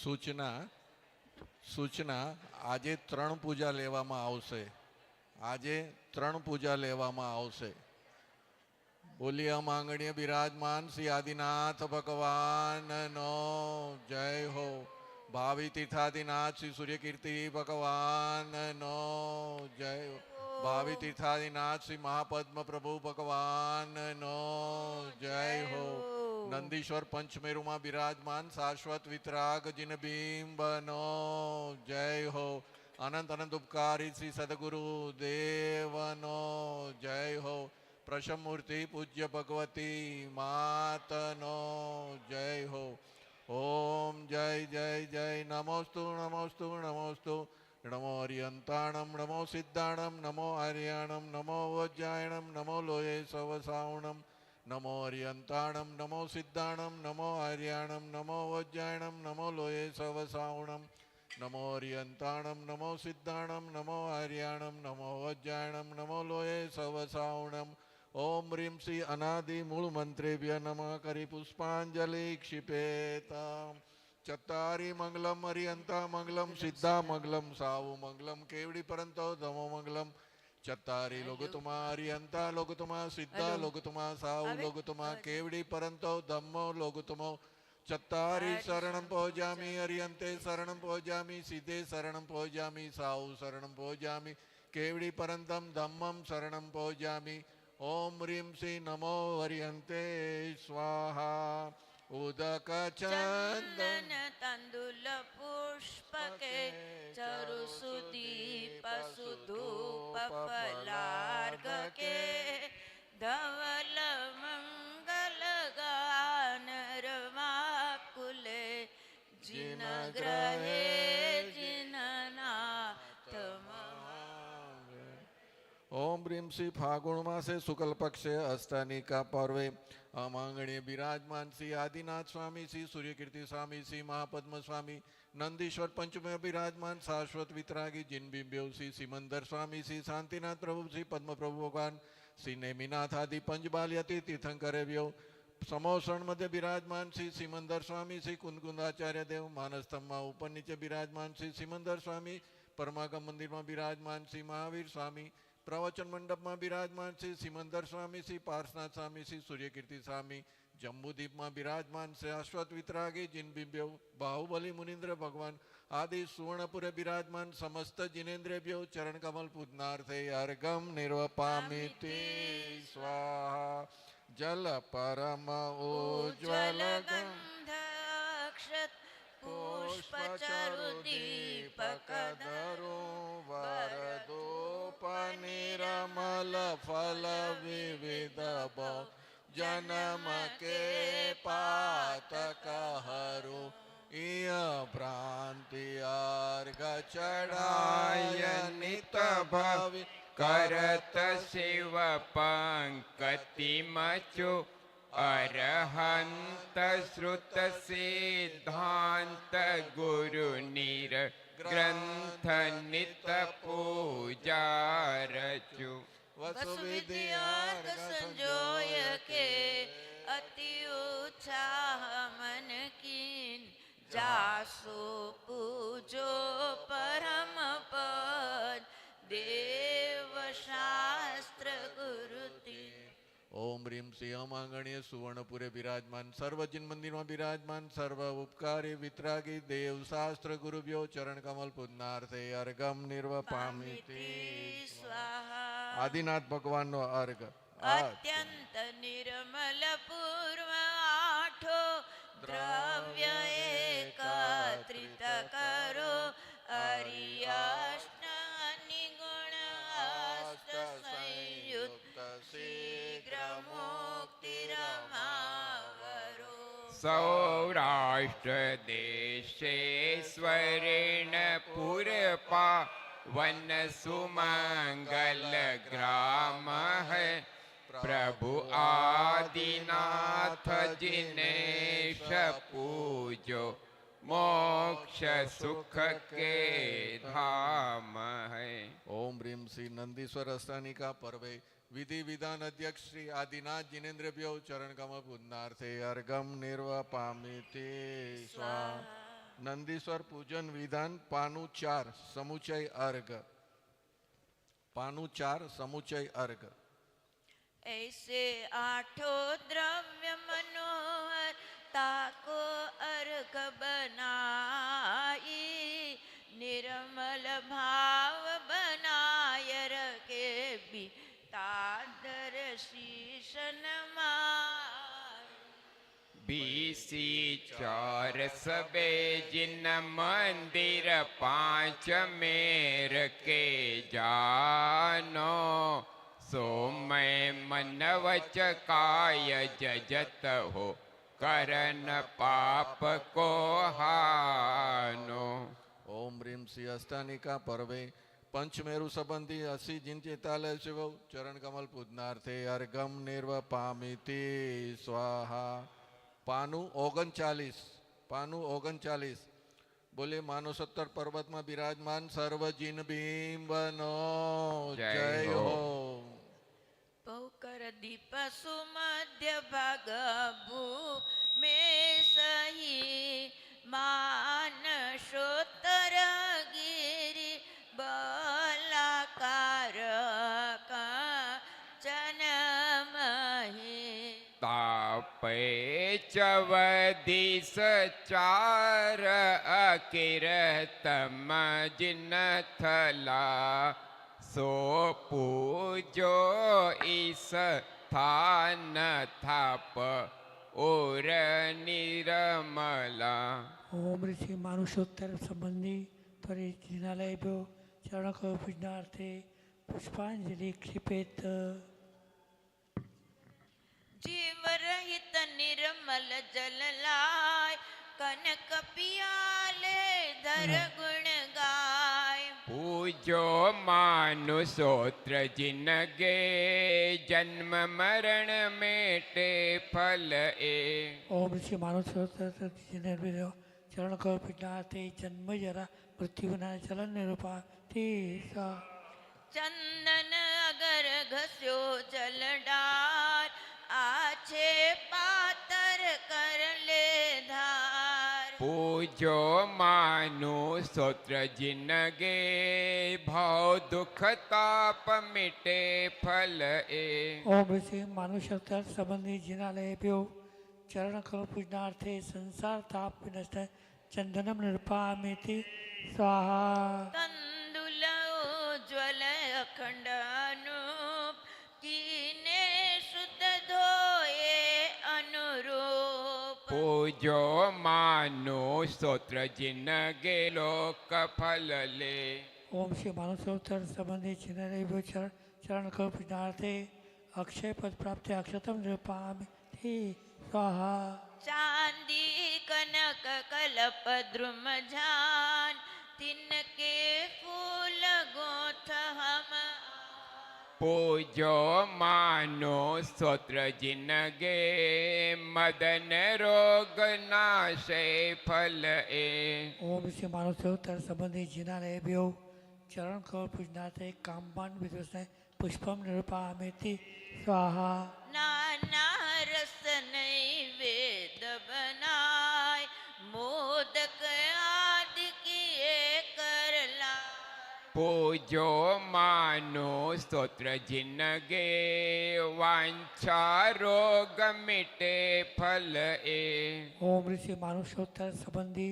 સૂચના સૂચના, આજે ત્રણ પૂજા લેવામાં આવશે. આજે ત્રણ પૂજા લેવામાં આવશે. બોલીએ માંગણીય બિરાજમાન શ્રી આદિનાથ ભગવાનનો જય હો. ભાવિ તીર્થાદિનાથ શ્રી સૂર્યકીર્તિ ભગવાનનો જય હો. ભાવિ તીર્થાદિનાથ શ્રી મહાપદ્મ પ્રભુ ભગવાનનો જય હો નંદીશ્વર પંચમેરુમાં બિરાજમાન શાશ્વત વિતરાગ જીન બિંબનો જય હો અનંત અનંત ઉપકારી શ્રી સદગુરુ દેવનો જય હો પ્રશમૂર્તિ પૂજ્ય ભગવતી માતનો જય હો ઓમ જય જય જય નમોસ્તુ નમોસ્તુ નમોસ્તુ नमो हरियंताणम नमो सिद्धाण, नमो आर्याण, नमो वज्रायणम नमो लोये सवसावणम नमो हरियंताणम नमो सिद्धाणम नमो आर्याण, नमो वज्रायणम नमो लोये सवसावणम नमो हरियंताणम नमो सिद्धाणम नमो आर्याण, नमो वज्रायणम नमो लोये सवसावणम ओम ह्रीं श्री अनादि मूल मंत्रेभ्य नम। करी पुष्पांजलि क्षिपेता। चतारी मंगलम अरियंता मंगलम सिद्धा मंगलम साहु मंगलम केवड़ी परंत तमो मंगलम। चतारी लोगुतुमा अरियंता लोगुतुमा सिद्धा लोगुतुमा साहु लोगुतुमा केवड़ी परंत धम्मो लोगुतुमो चतारी शरण पोजा अरियंते शरण पोजा सिद्धे शरण पोजा साहु शरण पोजा केवड़ी परंत धम्म शरण पोजा ओम रीम श्री नमो हरियंते स्वाहा। उदक चंदन तंदुल पुष्पके पशु सुधूप फलार्घ के धवल मंग श्री फागुण मासे शुक्ल पक्ष अष्टानिका पर्व। अमांगणे विराजमान श्री आदिनाथ स्वामी सी सूर्य कीर्ति स्वामी, श्री महापद्म स्वामी, नंदीश्वर पंच विराजमान, शाश्वत वितरागी जिन बिंब्यो सी सिमंदर स्वामी, श्री शांतिनाथ प्रभु, श्री पद्म प्रभु भगवान, श्री नेमिनाथ आदि पंचबालियति तीर्थंकरेव्यो समोषण मध्य विराजमान श्री सिमंदर स्वामी, श्री कुंदकुंदाचार्य देव मानस्तम्भा ऊपर नीचे विराजमान श्री सिमंदर स्वामी, परमागम मंदिर में विराजमान श्री महावीर स्वामी પ્રવચન મંડપમાં બિરાજમાન શ્રી સિમંદર સ્વામી શ્રી પાર્શનાથ સ્વામી શ્રી સૂર્યકીર્તિ સ્વામી જંબુદીપમાં બિરાજમાન શ્રી અશ્વત વિતરાગી જિનબિંબ્યો બાહુબલી મુનિન્દ્ર ભગવાન આદિ સુવર્ણપુરે બિરાજમાન સમસ્ત જિનેન્દ્રેભ્યો ચરણ કમલ પૂજનાર્થે અર્ગમ નિર્વપામિતિ સ્વાહા જલ પરમ ઉજ્જવલ ગમ ગંધક્ષત પુષ્પચરુ દીપક ધરો વરદોપનિરમલ ફલ વિવિધ બહુ જનમ કે પાતક હરો ઇય ભ્રાંતિ અર્ઘ ચડાય નિત ભવિ કરત શિવ પંકતિમચુ अरहंत श्रुत सिद्धांत गुरु निर ग्रंथ नित पूजार रचु। संजोय के अति उत्साह मन कीन। जासो पूजो परम पद। देव ઓમ રીમ શ્રી અમાંગણીય સુવર્ણપુરે બિરાજમાન સર્વજન મંદિરમાં બિરાજમાન સર્વ ઉપકારી વિતરાગી દેવ શાસ્ત્ર ગુરુભ્યો ચરણ કમલ પૂજનાર્થે અર્ગમ નિર્વ પામી આદિનાથ ભગવાનનો અર્ઘ. અત્યંત નિર્મલ પૂર્વ આઠો દ્રવ્ય એકત્રિત કરો. सौराष्ट्रदेशे पुरपा वन सुमंगल ग्राम है प्रभु आदिनाथ जिनेश पूजो। मोक्ष सुख के धाम है। ओम ह्रीम श्री नंदीश्वर अस्थानी का पर्व। विधि विधान अध्यक्ष श्री आदिनाथ जिनेन्द्र प्यो चरण कम पुनार्थे अर्घम निर्वपामिते। नंदीश्वर पूजन विधान पानु चार समुचय अर्ग पानु चार समुचय अर्ग ऐसे आठो द्रव्य मनोहर ताको अर्घ बनाई, निर्मल भाव बनाय रखे भी तादर शीशन बीसी चार सबे जिन मंदिर पाँच मेर के जानो, सो मैं मन वच काय जजत हो। करन पाप को हानो ઓમ રીમ શ્રી અષ્ટાનિકા પર્વે પંચમેરુ સંબંધી અસી જિંચિતાલય શિવ ચરણ કમલ પૂજનાર્થે અર્ગમ નિર્વ પામિતી સ્વાહા પાનું ઓગણચાલીસ પાનું ઓગણચાલીસ બોલે માનો સત્તર પર્વતમાં બિરાજમાન સર્વ જીન બિંબનો જય જય હો. દીપસુ મધ્ય ભાગ ભૂમે સહી માનશોતર ગીરી બલાકાર ચનમહી તાપે ચવધી સચાર અકિરતમ જિન થલા सो पूजो इस थान थाप और निरमला। ओम ऋषि मानुषोत्तर संबंधी परिचिनालय भो चरण को पूजनार्थे पुष्पांजलि क्षिपेत। जीव रहित निर्मल जललाय कनक पियाले धर પૂજો માનુસોત્ર જિનગે જન્મ મરણ મેટે ફલ એ. ઓમ શ્રી માનુષોત્તર ચરણ પૂજનાર્થે જન્મ જરા મૃત્યુના ચલન નિરૂપા તે ચંદન અગર ઘસ્યો જલ पूजो मानो सूत्र जिनगे भाव दुख ताप मिटे फल ए। ओ बसे मानुष शक्तर संबंधी जिनालय पियो चरण कल पूजनार्थे संसार ताप विनष्ट चंदनम मिटे स्वाहा। तंदुल ज्वल अखंड जो मानो स्त्रोत्र जिन गे लोक फल ले ओम श्री मानव स्त्रोत्र संबंधी चिन्ह चरण को नारते अक्षय पद प्राप्त अक्षतम नृपा स्वाहा। चांदी कनक कलप द्रुम झान तिनके फूल गोथ हम। पूजो मानो स्त्रोत्र जिनगे मदन रोग नाशे फल ए ओम से मानो स्त्रोत्र संबंधी जिना रहे भी हो चरण कौर पूजनाथ कामबान विदुष पुष्पम निरूपा स्वाहा। ना पूजो मानो स्तोत्र जिनगे वांछा रोग मिटे फल। ए ओम ऋषि मानुषोत्तर संबंधी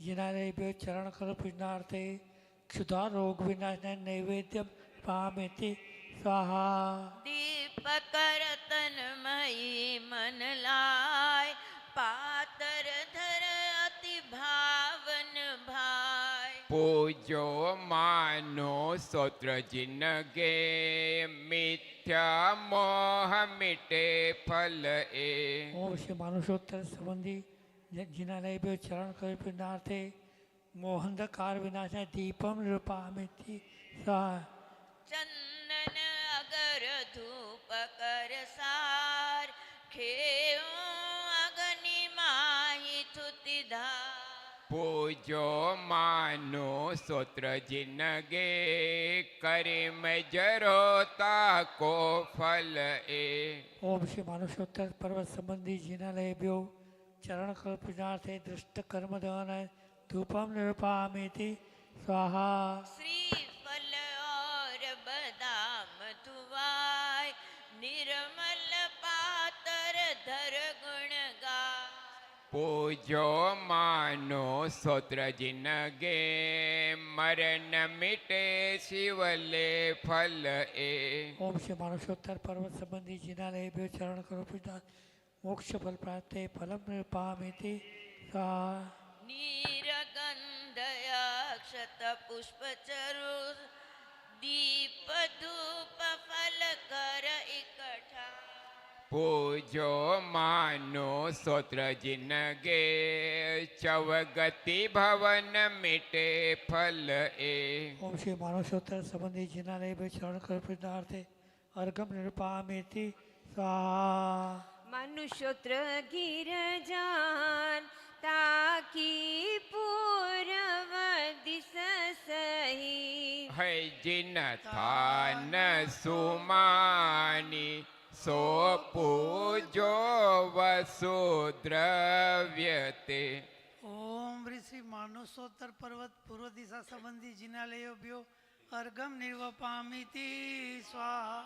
जिनारेभ्य चरण कर पूजनार्थे क्षुधा रोग विनाशन नैवेद्य पामेति। स्वाहा। दीपक रतन मई मन लाय पातर धर अति भाई पूजो मानो सोत्र गे मिथ्या मोह मिटे फल ए। ओम श्री मानुषोत्तर संबंधी जिना लय पे चरण कर पिंडार्थे मोहंधकार विनाशा दीपम रूपा रूपामिति सा चंदन अगर धूप कर सार खे अग्नि माही थुतिधार पूजो मानो सूत्र जिनगे करिम जरोता को फल ए। ओम श्री मानुषोत्तर पर्वत संबंधी जिनालयभ्यो चरण कल्पनार्थे दृष्ट कर्म दहन धूपम निरूपामिति स्वाहा। श्री પૂજો માનો સોત્રજીન ગે મરણ મિટે શિવલે ફલ એ. ઓમ શ્રી માનસોત્તર પર્વત સંબંધી જીનાલય બે ચરણ કરો પૂજતા. મોક્ષ ફલ પ્રાપ્ત ફલમ પામેતિ સા નીરગંધયાક્ષત પુષ્પચરુ દીપ ધૂપ ફલ કર ઇકઠા पूजो मानो सोत्र जिनगे चवगति भवन मिटे फल ए। ओम श्री मानो सोत्र संबंधी जिना ने भी चरण कर प्रदार्थे अर्घम निरुपामेति स्वाहा। मनुष्योत्र गिरजान ताकि पूर्व दिस सही है जिन थान सुमानी सो पूजो वसु द्रव्यते ओम ऋषि मानुसोत्तर पर्वत पूर्व दिशा संबंधी जिनालयोभ्यो अर्गम निर्वपामिति स्वाहा।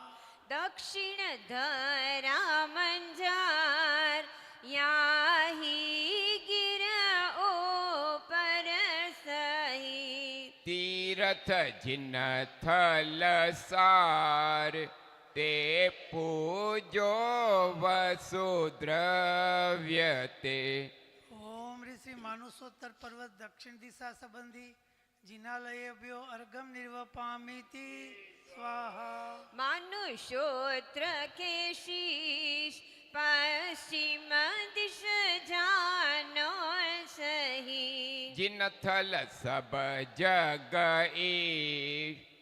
दक्षिण धरा मंजार याही गिर ओ पर सही। तीरथ जिन थल सार તે પૂજો વસુદ્રવ્ય તે. ઓમ ઋષિ માનુસોત્તર પર્વત દક્ષિણ દિશા સંબંધી જિનાલયભ્યો અર્ગમ નિર્વપામિતિ સ્વાહા. માનુષોત્ર કેશીશ પશ્ચિમ દિશ જાનો સહી. જિનથલ સબ જગ ઈ.